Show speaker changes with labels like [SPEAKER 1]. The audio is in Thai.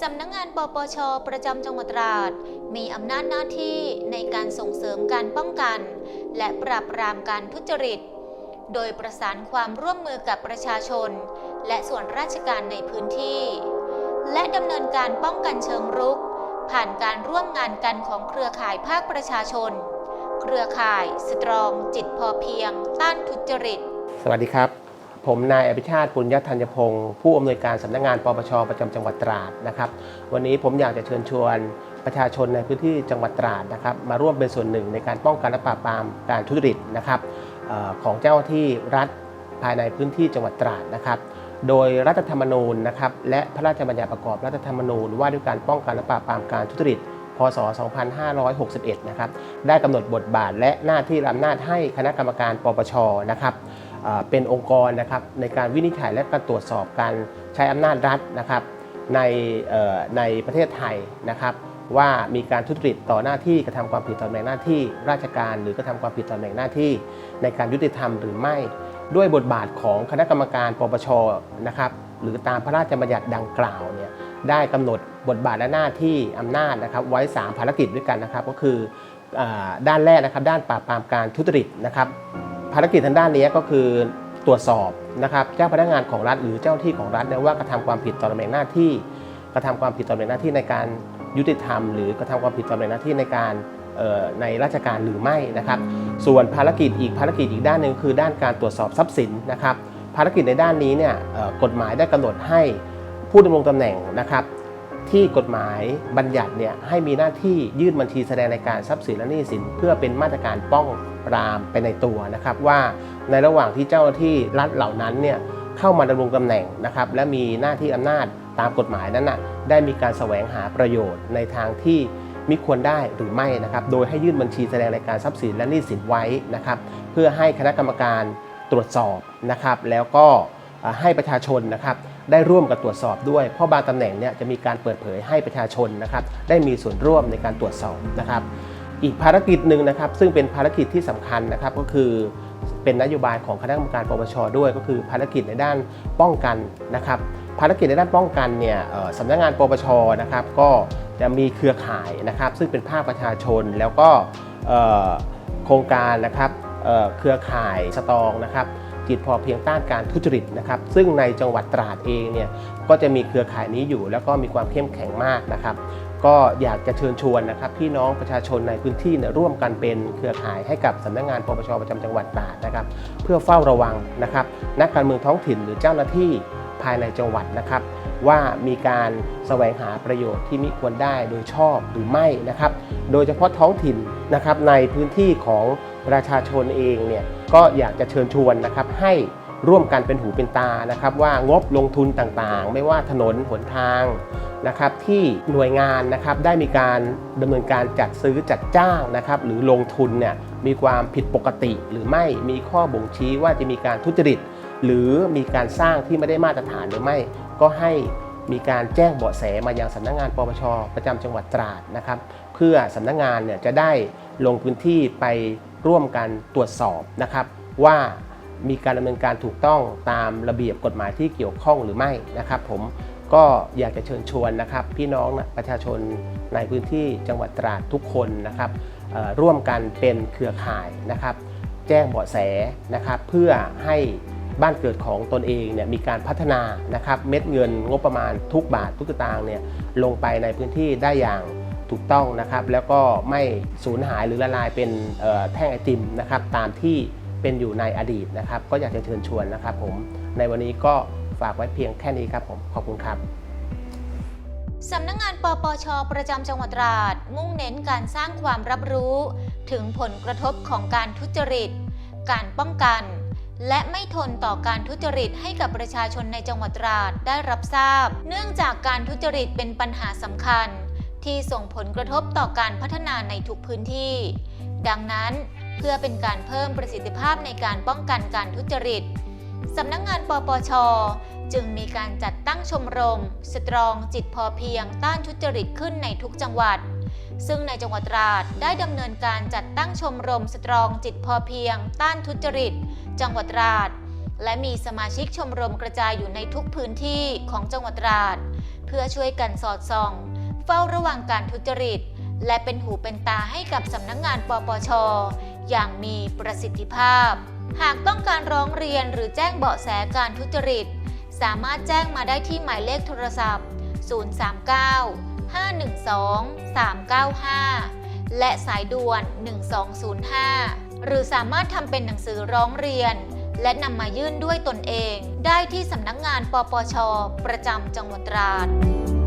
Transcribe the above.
[SPEAKER 1] สำนักงงานปปช ประจำจังหวัดตราด มีอำนาจหน้าที่ในการส่งเสริมการป้องกัน และปราบปรามการทุจริต โดยประสานความร่วมมือกับประชาชน และส่วนราชการในพื้นที่ และดำเนินการป้องกันเชิงรุก ผ่านการร่วมงานกันของเครือข่ายภาคประชาชน เครือข่าย สตรอง จิตพอเพียง ต้านทุจริต
[SPEAKER 2] สวัสดีครับ ผมนายอภิชาติปุญญธัญพงศ์ผู้อำนวยการสำนักงานปปชประจำจังหวัดตราดนะครับ วันนี้ผมอยากจะเชิญชวนประชาชนในพื้นที่จังหวัดตราดนะครับ มาร่วมเป็นส่วนหนึ่งในการป้องกันและปราบปรามการทุจริตนะครับออของเจ้าที่รัฐภายในพื้นที่จังหวัดตราดนะครับ โดยรัฐธรรมนูญนะครับและพระราชบัญญัติประกอบรัฐธรรมนูญว่าด้วยการป้องกันและปราบปรามการทุจริตพศ 2561 นะครับ ได้กำหนดบทบาทและหน้าที่อำนาจให้คณะกรรมการปปช นะครับ เป็นองค์กรนะครับในการวินิจฉัยและการตรวจสอบการใช้อำนาจรัฐนะครับในในประเทศไทยนะครับ ว่ามีการทุจริตต่อหน้าที่กระทำความผิดต่อแหน่งหน้าที่ ราชการหรือกระทำความผิดต่อแหน่งหน้าที่ ในการยุติธรรมหรือไม่ ด้วยบทบาทของคณะกรรมการปปชนะครับหรือตามพระราชบัญญัติดังกล่าวเนี่ยได้กำหนดบทบาทและหน้าที่อำนาจนะครับไว้ 3 ภารกิจด้วยกันนะครับ ก็คืออด้านแรกนะครับด้านปราบปรามการทุจริตนะครับ ภารกิจทางด้านนี้ก็คือตรวจสอบนะครับเจ้าพนักงานของรัฐหรือเจ้าที่ของรัฐว่ากระทำความผิดต่อตำแหน่งหน้าที่ กระทำความผิดต่อตำแหน่งหน้าที่ในการยุติธรรม หรือกระทำความผิดต่อตำแหน่งหน้าที่ในการในราชการหรือไม่นะครับ ส่วนภารกิจอีกภารกิจอีกด้านหนึ่งคือด้านการตรวจสอบทรัพย์สินนะครับ ภารกิจในด้านนี้เนี่ยกฎหมายได้กำหนดให้ผู้ดำรงตำแหน่งนะครับ ที่กฎหมายบัญญัติเนี่ยให้มีหน้าที่ยื่นบัญชีแสดงในการทรัพย์สินและหนี้สิน เพื่อเป็นมาตรการป้องปรามไปในตัวนะครับ ว่าในระหว่างที่เจ้าหน้าที่รัฐเหล่านั้นเนี่ยเข้ามาดำรงตำแหน่งนะครับและมีหน้าที่อำนาจตามกฎหมายนั้นนะได้มีการแสวงหาประโยชน์ในทางที่มิควรได้หรือไม่นะครับ โดยให้ยื่นบัญชีแสดงรายการทรัพย์สินและหนี้สินไว้นะครับ เพื่อให้คณะกรรมการตรวจสอบนะครับ แล้วก็ ให้ประชาชนนะครับได้ร่วมกับตรวจสอบด้วย เพราะบางตำแหน่งเนี่ยจะมีการเปิดเผยให้ประชาชนนะครับได้มีส่วนร่วมในการตรวจสอบนะครับ อีกภารกิจหนึ่งนะครับ ซึ่งเป็นภารกิจที่สำคัญนะครับก็คือเป็นนโยบายของคณะกรรมการปปชด้วยก็คือภารกิจในด้านป้องกันนะครับ ภารกิจในด้านป้องกันเนี่ยสำนักงานปปชนะครับก็จะมีเครือข่ายนะครับ ซึ่งเป็นภาคประชาชนแล้วก็โครงการนะครับเครือข่ายสตองนะครับ จิตพอเพียงต้านการทุจริตนะครับซึ่งในจังหวัดตราดเองเนี่ยก็จะมีเครือข่ายนี้อยู่ แล้วก็มีความเข้มแข็งมากนะครับ ก็อยากจะเชิญชวนนะครับพี่น้องประชาชนในพื้นที่เนี่ยร่วมกันเป็นเครือข่ายให้กับสำนักงานปปชประจำจังหวัดตราดนะครับ เพื่อเฝ้าระวังนะครับ นักการเมืองท้องถิ่นหรือเจ้าหน้าที่ภายในจังหวัดนะครับ ว่ามีการแสวงหาประโยชน์ที่มิควรได้โดยชอบหรือไม่นะครับ โดยเฉพาะท้องถิ่นนะครับในพื้นที่ของ ประชาชนเองเนี่ยก็อยากจะเชิญชวนนะครับให้ร่วมกันเป็นหูเป็นตานะครับ ว่างบลงทุนต่างๆ ไม่ว่าถนนหนทางนะครับที่หน่วยงานนะครับได้มีการดำเนินการจัดซื้อจัดจ้างนะครับหรือลงทุนเนี่ยมีความผิดปกติหรือไม่มีข้อบ่งชี้ว่าจะมีการทุจริต หรือมีการสร้างที่ไม่ได้มาตรฐานหรือไม่ ก็ให้มีการแจ้งเบาะแสมายังสำนักงานปปชประจำจังหวัดตราดนะครับ เพื่อสำนักงานเนี่ยจะได้ลงพื้นที่ไป ร่วมกันตรวจสอบนะครับ ว่ามีการดำเนินการถูกต้องตามระเบียบกฎหมายที่เกี่ยวข้องหรือไม่นะครับ ผมก็อยากจะเชิญชวนนะครับ พี่น้องประชาชนในพื้นที่จังหวัดตราดทุกคนนะครับร่วมกันเป็นเครือข่ายนะครับ แจ้งเบาะแสนะครับ เพื่อให้บ้านเกิดของตนเองเนี่ยมีการพัฒนานะครับ เม็ดเงินงบประมาณทุกบาททุกตางค์เนี่ยลงไปในพื้นที่ได้อย่าง ถูกต้องนะครับ แล้วก็ไม่สูญหายหรือละลายเป็นแท่งไอติมนะครับ ตามที่เป็นอยู่ในอดีตนะครับ ก็อยากจะเชิญชวนนะครับผม ในวันนี้ก็ฝากไว้เพียงแค่นี้ครับผม ขอบคุณครับ
[SPEAKER 1] สำนักงงานปปช ประจำจังหวัดตราด มุ่งเน้นการสร้างความรับรู้ ถึงผลกระทบของการทุจริต การป้องกัน และไม่ทนต่อการทุจริตให้กับประชาชนในจังหวัดตราดได้รับทราบ เนื่องจากการทุจริตเป็นปัญหาสำคัญ ที่ส่งผลกระทบต่อการพัฒนาในทุกพื้นที่ ดังนั้นเพื่อเป็นการเพิ่มประสิทธิภาพในการป้องกันการทุจริตสำนักงงานปปช จึงมีการจัดตั้งชมรม สตรองจิตพอเพียงต้านทุจริตขึ้นในทุกจังหวัด ซึ่งในจังหวัดตราดได้ดำเนินการจัดตั้งชมรมสตรองจิตพอเพียง ต้านทุจริต จังหวัดตราด และมีสมาชิกชมรมกระจายอยู่ในทุกพื้นที่ของจังหวัดตราด เพื่อช่วยกันสอดส่อง เฝ้าระวังการทุจริต และเป็นหูเป็นตาให้กับสำนักงงานปปช อย่างมีประสิทธิภาพ หากต้องการร้องเรียนหรือแจ้งเบาะแสการทุจริต สามารถแจ้งมาได้ที่หมายเลขโทรศัพท์ 039 512 395 และสายด่วน 1205 หรือสามารถทำเป็นหนังสือร้องเรียน และนำมายื่นด้วยตนเอง ได้ที่สำนักงงานปปช ประจำจังหวัดตราด